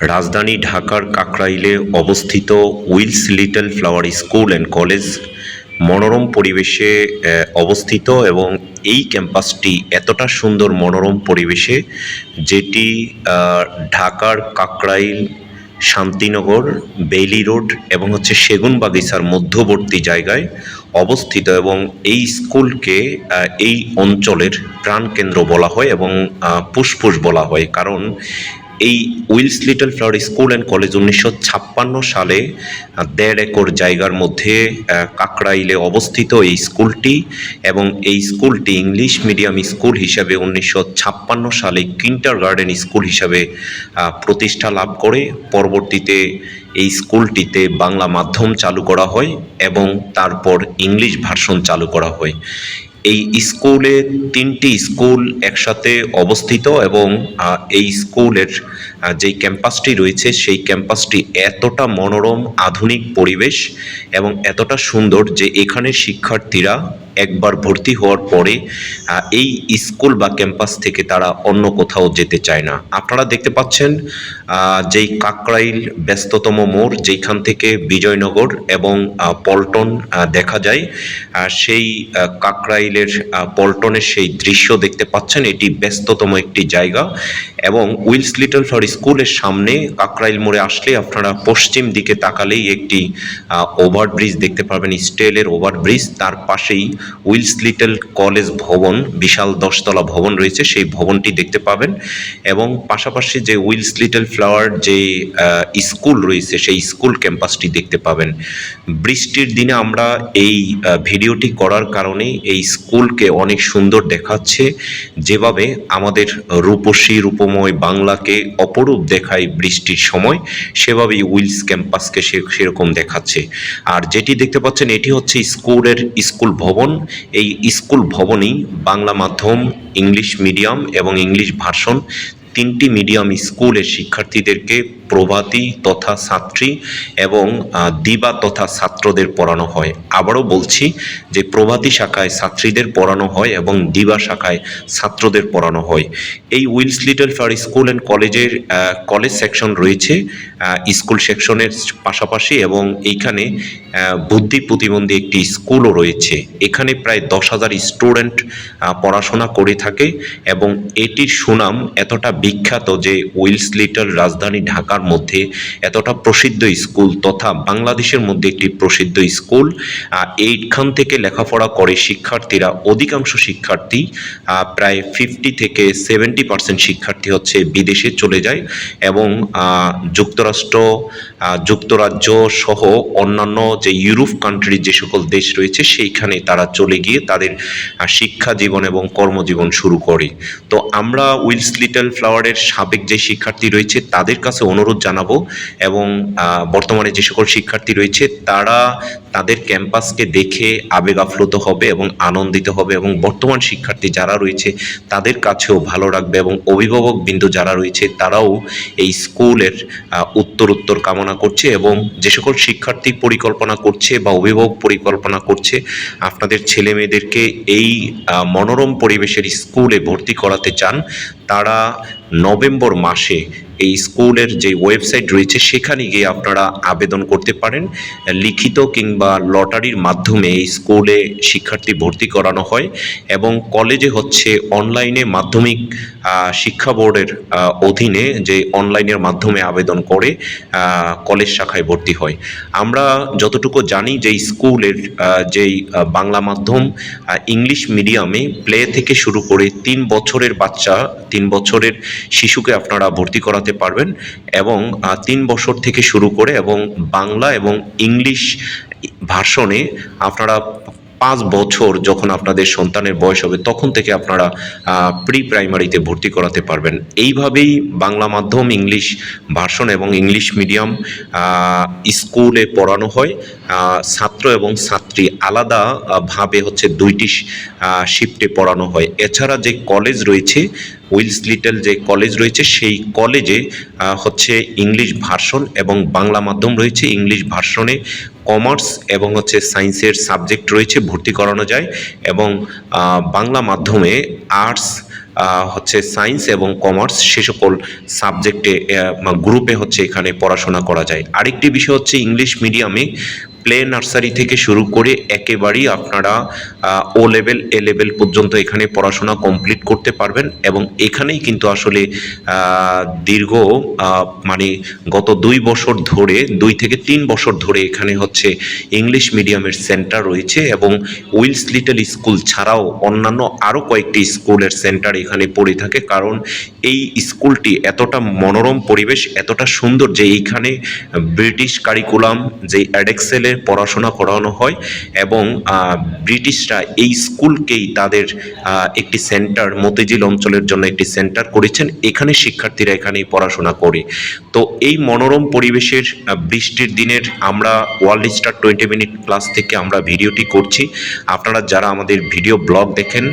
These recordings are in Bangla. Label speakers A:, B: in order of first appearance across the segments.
A: রাজধানী ঢাকার কাকরাইলে অবস্থিত Wills Little Flower school and college মনোরম পরিবেশে অবস্থিত এবং এই ক্যাম্পাসটি এতটা সুন্দর মনোরম পরিবেশে যেটি ঢাকার কাকরাইল, শান্তিনগর, বেইলি রোড এবং হচ্ছে সেগুন বাগিচার মধ্যবর্তী জায়গায় অবস্থিত এবং এই স্কুলকে এই অঞ্চলের প্রাণকেন্দ্র বলা হয় এবং ফুসফুস বলা হয়। কারণ এই Wills Little Flower school and college উনিশশো ছাপ্পান্ন সালে দেড় একর জায়গার মধ্যে কাকরাইলে অবস্থিত এই স্কুলটি এবং এই স্কুলটি ইংলিশ মিডিয়াম স্কুল হিসাবে উনিশশো ছাপ্পান্ন সালে কিন্টার গার্ডেন স্কুল হিসাবে প্রতিষ্ঠা লাভ করে। পরবর্তীতে এই স্কুলটিতে বাংলা মাধ্যম চালু করা হয় এবং তারপর ইংলিশ ভার্সন চালু করা হয়। এই স্কুলে তিনটি স্কুল একসাথে অবস্থিত এবং এই স্কুলের যেই ক্যাম্পাসটি রয়েছে সেই ক্যাম্পাসটি এতটা মনোরম, আধুনিক পরিবেশ এবং এতটা সুন্দর যে এখানে শিক্ষার্থীরা একবার ভর্তি হওয়ার পরে এই স্কুল বা ক্যাম্পাস থেকে তারা অন্য কোথাও যেতে চায় না। আপনারা দেখতে পাচ্ছেন যেই কাকরাইল ব্যস্ততম মোড়, যেইখান থেকে বিজয়নগর এবং পল্টন দেখা যায় সেই কাকরাইলের পল্টনের সেই দৃশ্য দেখতে পাচ্ছেন। এটি ব্যস্ততম একটি জায়গা এবং উইলস লিটল ফ্লাওয়ার স্কুলের সামনে কাকরাইল মোড়ে আসলে আপনারা পশ্চিম দিকে তাকালেই একটি ওভারব্রিজ দেখতে পাবেন, স্টেলের ওভারব্রিজ। তার পাশেই উইলস লিটল কলেজ ভবন, বিশাল দশতলা ভবন রয়েছে, সেই ভবনটি দেখতে পাবেন। এবং পাশাপাশি যে উইলস লিটল ফ্লাওয়ার যে স্কুল রয়েছে, সেই স্কুল ক্যাম্পাসটি দেখতে পাবেন। বৃষ্টির দিনে আমরা এই ভিডিওটি করার কারণে এই স্কুলকে অনেক সুন্দর দেখাচ্ছে। যেভাবে আমাদের রূপসী, রূপময় বাংলাকে অপরূপ দেখায় বৃষ্টির সময়, সেভাবেই উইলস ক্যাম্পাসকে সে, সেরকম দেখাচ্ছে। আর যেটি দেখতে পাচ্ছেন, এটি হচ্ছে স্কুলের স্কুল ভবন। এই স্কুল ভবনেই বাংলা মাধ্যম ইংলিশ মিডিয়াম এবং ইংলিশ ভার্সন তিনটি মিডিয়াম স্কুলের শিক্ষার্থীদেরকে প্রভাতী তথা ছাত্রী এবং দিবা তথা ছাত্রদের পড়ানো হয়। আবারও বলছি যে প্রভাতী শাখায় ছাত্রীদের পড়ানো হয় এবং দিবা শাখায় ছাত্রদের পড়ানো হয়। এই Wills Little Flower school and কলেজের কলেজ সেকশন রয়েছে স্কুল সেকশনের পাশাপাশি এবং এইখানে বুদ্ধি প্রতিবন্ধী একটি স্কুলও রয়েছে। এখানে প্রায় দশ হাজার স্টুডেন্ট পড়াশোনা করে থাকে এবং এটির সুনাম এতটা বিখ্যাত যে উইলস লিটল রাজধানী ঢাকার মধ্যে এতটা প্রসিদ্ধ স্কুল তথা বাংলাদেশের মধ্যে একটি প্রসিদ্ধ স্কুল এইখান থেকে লেখাপড়া করে শিক্ষার্থীরা অধিকাংশ শিক্ষার্থী প্রায় ফিফটি থেকে সেভেন্টি পার্সেন্ট শিক্ষার্থী হচ্ছে বিদেশে চলে যায় এবং যুক্তরাষ্ট্র যুক্তরাজ্য সহ অন্যান্য যে ইউরোপ কান্ট্রির যে সকল দেশ রয়েছে সেইখানে তারা চলে গিয়ে তাদের শিক্ষা জীবন এবং কর্মজীবন শুরু করে। তো আমরা উইলস লিটল ফ্লাওয়ারের সাবেক যে শিক্ষার্থী রয়েছে তাদের কাছে অনুরোধ জানাব এবং বর্তমানে যে সকল শিক্ষার্থী রয়েছে তারা তাদের ক্যাম্পাসকে দেখে আবেগ আপ্লুত হবে এবং আনন্দিত হবে এবং বর্তমান শিক্ষার্থী যারা রয়েছে তাদের কাছেও ভালো রাখবে এবং অভিভাবক বিন্দু যারা রয়েছে তারাও এই স্কুলের উত্তর উত্তর কামনা করছে এবং যে সকল শিক্ষার্থী পরিকল্পনা করছে বা অভিভাবক পরিকল্পনা করছে, আপনাদের ছেলে মেয়েদেরকে এই মনোরম পরিবেশের স্কুলে ভর্তি করাতে চান, তারা নভেম্বর মাসে এই স্কুলের যে ওয়েবসাইট রয়েছে সেখানে গিয়ে আপনারা আবেদন করতে পারেন, লিখিত কিংবা লটারির মাধ্যমে এই স্কুলে শিক্ষার্থী ভর্তি করানো হয় এবং কলেজে হচ্ছে অনলাইনে মাধ্যমিক শিক্ষা বোর্ডের অধীনে যে অনলাইনের মাধ্যমে আবেদন করে কলেজ শাখায় ভর্তি হয়। আমরা যতটুকু জানি যে স্কুলের যেই বাংলা মাধ্যম ইংলিশ মিডিয়ামে প্লে থেকে শুরু করে তিন বছরের বাচ্চা, তিন বছরের শিশুকে আপনারা ভর্তি করাতে পারবেন এবং তিন বছর থেকে শুরু করে এবং বাংলা এবং ইংলিশ ভার্সনে আপনারা পাঁচ বছর যখন আপনাদের সন্তানের বয়স হবে, তখন থেকে আপনারা প্রি প্রাইমারিতে ভর্তি করাতে পারবেন। এইভাবেই বাংলা মাধ্যম, ইংলিশ ভার্সন এবং ইংলিশ মিডিয়াম স্কুলে পড়ানো হয়। ছাত্র এবং ছাত্রী আলাদা ভাবে হচ্ছে দুইটি শিফটে পড়ানো হয়। এছাড়া যে কলেজ রয়েছে উইলস লিটল যে কলেজ রয়েছে, সেই কলেজে হচ্ছে ইংলিশ ভার্সন এবং বাংলা মাধ্যম রয়েছে। ইংলিশ ভার্সনে কমার্স এবং হচ্ছে সায়েন্সের সাবজেক্ট রয়েছে, ভর্তি করানো যায় এবং বাংলা মাধ্যমে আর্টস হচ্ছে সায়েন্স এবং কমার্স সে সকল সাবজেক্টে গ্রুপে হচ্ছে এখানে পড়াশোনা করা যায়। আরেকটি বিষয় হচ্ছে ইংলিশ মিডিয়ামে প্লে নার্সারি থেকে শুরু করে একেবারেই আপনারা ও লেভেল এ লেভেল পর্যন্ত এখানে পড়াশোনা কমপ্লিট করতে পারবেন এবং এখানেই কিন্তু আসলে দীর্ঘ মানে গত দুই বছর ধরে, দুই থেকে তিন বছর ধরে এখানে হচ্ছে ইংলিশ মিডিয়ামের সেন্টার রয়েছে এবং উইলস লিটল স্কুল ছাড়াও অন্যান্য আরও কয়েকটি স্কুলের সেন্টার এখানে পড়ে থাকে কারণ এই স্কুলটি এতটা মনোরম পরিবেশ, এতটা সুন্দর যে এইখানে ব্রিটিশ কারিকুলাম যে অ্যাডেক্সেলে পড়াশোনা করানো হয় এবং ব্রিটিশরা এই স্কুলকেই তাদের একটি সেন্টার, মতিঝিল অঞ্চলের জন্য একটি সেন্টার করেছেন। এখানে শিক্ষার্থীরা এখানেই পড়াশোনা করে। তো এই মনোরম পরিবেশের বৃষ্টির দিনের আমরা World Star twenty minute class থেকে আমরা ভিডিওটি করছি। আপনারা যারা আমাদের ভিডিও ব্লগ দেখেন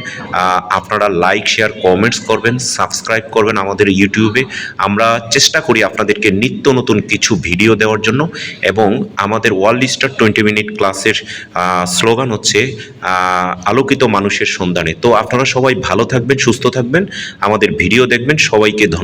A: আপনারা লাইক, শেয়ার, কমেন্টস করবেন, সাবস্ক্রাইব করবেন আমাদের ইউটিউবে। আমরা চেষ্টা করি আপনাদেরকে নিত্য নতুন কিছু ভিডিও দেওয়ার জন্য এবং আমাদের ওয়ার্ল্ড স্টার টোয়েন্টি মিনিট ক্লাসের স্লোগান হচ্ছে আলোকিত মানুষের সন্ধানে। তো আপনারা সবাই ভালো থাকবেন, সুস্থ থাকবেন। আমাদের ভিডিও দেখবেন, সবাইকে ধন্যবাদ।